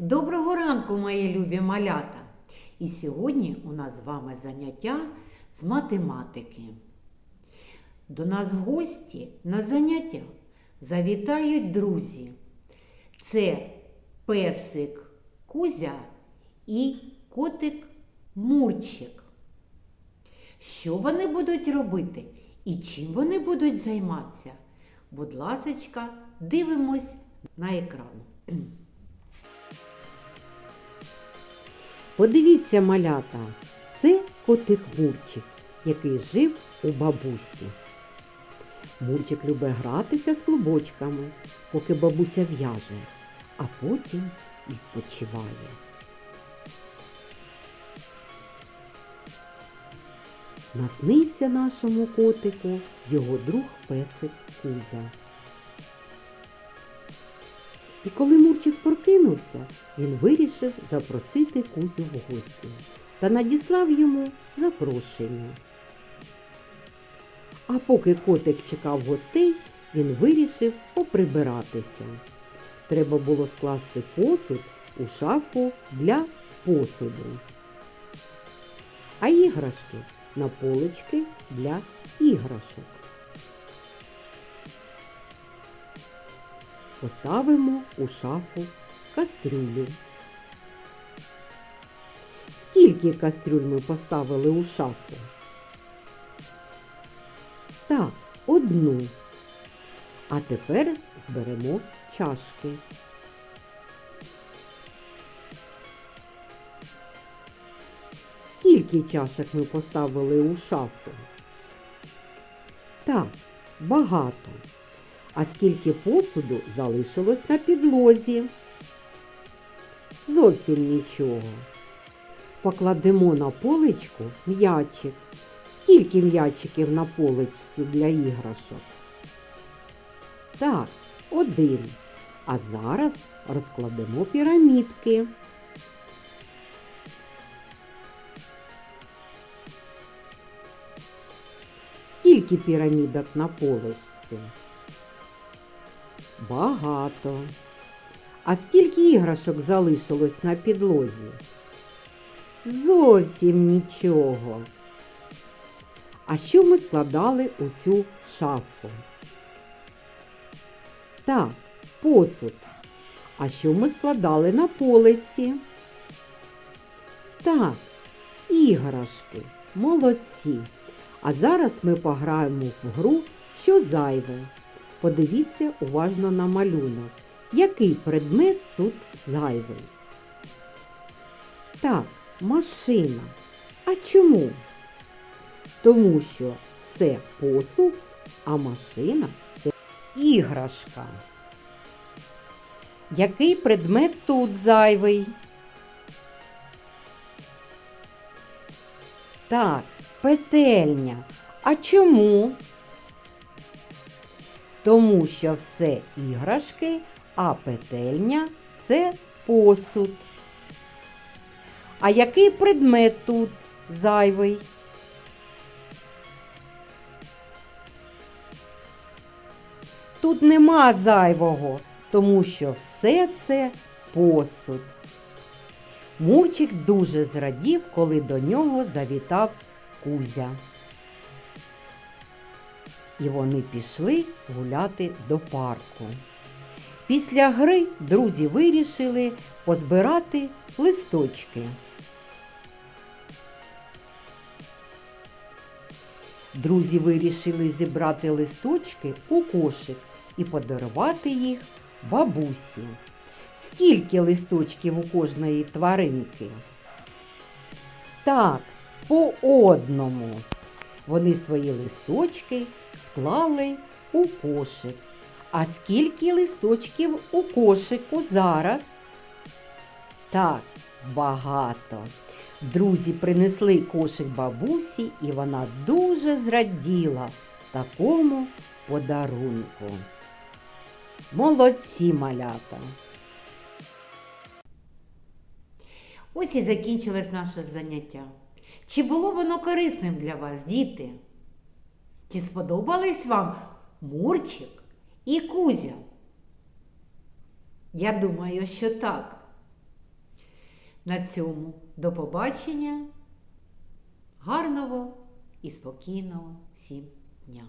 Доброго ранку, мої любі малята! І сьогодні у нас з вами заняття з математики. До нас в гості на заняття завітають друзі. Це песик Кузя і котик Мурчик. Що вони будуть робити і чим вони будуть займатися? Будь ласочка, дивимось на екран. Подивіться, малята, це котик Мурчик, який жив у бабусі. Мурчик любить гратися з клубочками, поки бабуся в'яже, а потім відпочиває. Наснився нашому котику його друг песик Кузя. І коли Мурчик прокинувся, він вирішив запросити Кузю в гості та надіслав йому запрошення. А поки котик чекав гостей, він вирішив поприбиратися. Треба було скласти посуд у шафу для посуду, а іграшки на полички для іграшок. Поставимо у шафу кастрюлю. Скільки кастрюль ми поставили у шафу? Так, одну. А тепер зберемо чашки. Скільки чашок ми поставили у шафу? Так, багато. А скільки посуду залишилось на підлозі? Зовсім нічого. Покладемо на поличку м'ячик. Скільки м'ячиків на поличці для іграшок? Так, один. А зараз розкладемо пірамідки. Скільки пірамідок на поличці? Багато. А скільки іграшок залишилось на підлозі? Зовсім нічого. А що ми складали у цю шафу? Так, посуд. А що ми складали на полиці? Так, іграшки. Молодці. А зараз ми пограємо в гру, що зайве. Подивіться уважно на малюнок. Який предмет тут зайвий? Так, машина. А чому? Тому що все посуд, а машина це іграшка. Який предмет тут зайвий? Так, петельня. А чому? Тому що все іграшки, а петельня це посуд. А який предмет тут зайвий? Тут нема зайвого, тому що все це посуд. Мурчик дуже зрадів, коли до нього завітав Кузя. І вони пішли гуляти до парку. Після гри друзі вирішили позбирати листочки. Друзі вирішили зібрати листочки у кошик і подарувати їх бабусі. Скільки листочків у кожної тваринки? Так, по одному. Вони свої листочки склали у кошик. А скільки листочків у кошику зараз? Так, багато. Друзі принесли кошик бабусі, і вона дуже зраділа такому подарунку. Молодці малята! Ось і закінчилось наше заняття. Чи було воно корисним для вас, діти? Чи сподобались вам Мурчик і Кузя? Я думаю, що так. на цьому до побачення. Гарного і спокійного всім дня!